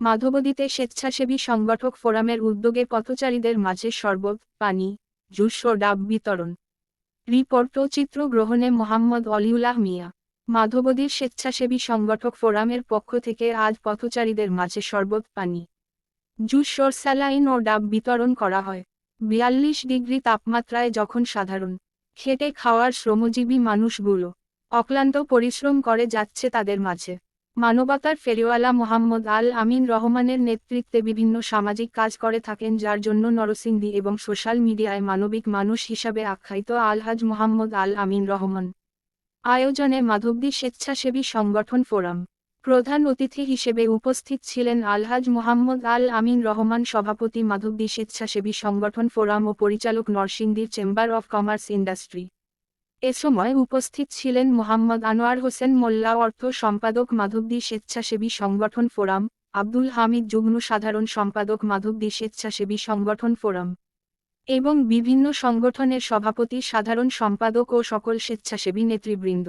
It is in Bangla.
মাধবদীতে স্বেচ্ছাসেবী সংগঠক ফোরামের উদ্যোগে পথচারীদের মাঝে শরবত, পানি, জুস ও ডাব বিতরণ। রিপোর্ট ও চিত্র গ্রহণে মোহাম্মদ অলিউল্লাহ মিয়া। মাধবদীর স্বেচ্ছাসেবী সংগঠক ফোরামের পক্ষ থেকে আজ পথচারীদের মাঝে শরবত, পানি, জুস ও স্যালাইন ও ডাব বিতরণ করা হয়। বিয়াল্লিশ ডিগ্রি তাপমাত্রায় যখন সাধারণ, খেটে খাওয়ার শ্রমজীবী মানুষগুলো অক্লান্ত পরিশ্রম করে যাচ্ছে তাদের মাঝে। মানবতার ফেরিওয়ালা মোহাম্মদ আল আমিন রহমানের নেতৃত্বে বিভিন্ন সামাজিক কাজ করে থাকেন, যার জন্য নরসিংদী এবং সোশ্যাল মিডিয়ায় মানবিক মানুষ হিসাবে আখ্যায়িত আলহাজ মোহাম্মদ আল আমিন রহমান। আয়োজনে মাধবদী স্বেচ্ছাসেবী সংগঠন ফোরাম প্রধান অতিথি হিসেবে উপস্থিত ছিলেন আলহাজ মোহাম্মদ আল আমিন রহমান সভাপতি মাধবদী স্বেচ্ছাসেবী সংগঠন ফোরাম ও পরিচালক নরসিংদীর চেম্বার অফ কমার্স ইন্ডাস্ট্রি। এ সময় উপস্থিত ছিলেন মোহাম্মদ আনোয়ার হোসেন মোল্লা অর্থ সম্পাদক মাধবদী স্বেচ্ছাসেবী সংগঠন ফোরাম, আব্দুল হামিদ যুগ্ম সাধারণ সম্পাদক মাধবদী স্বেচ্ছাসেবী সংগঠন ফোরাম এবং বিভিন্ন সংগঠনের সভাপতি সাধারণ সম্পাদক ও সকল স্বেচ্ছাসেবী নেতৃবৃন্দ।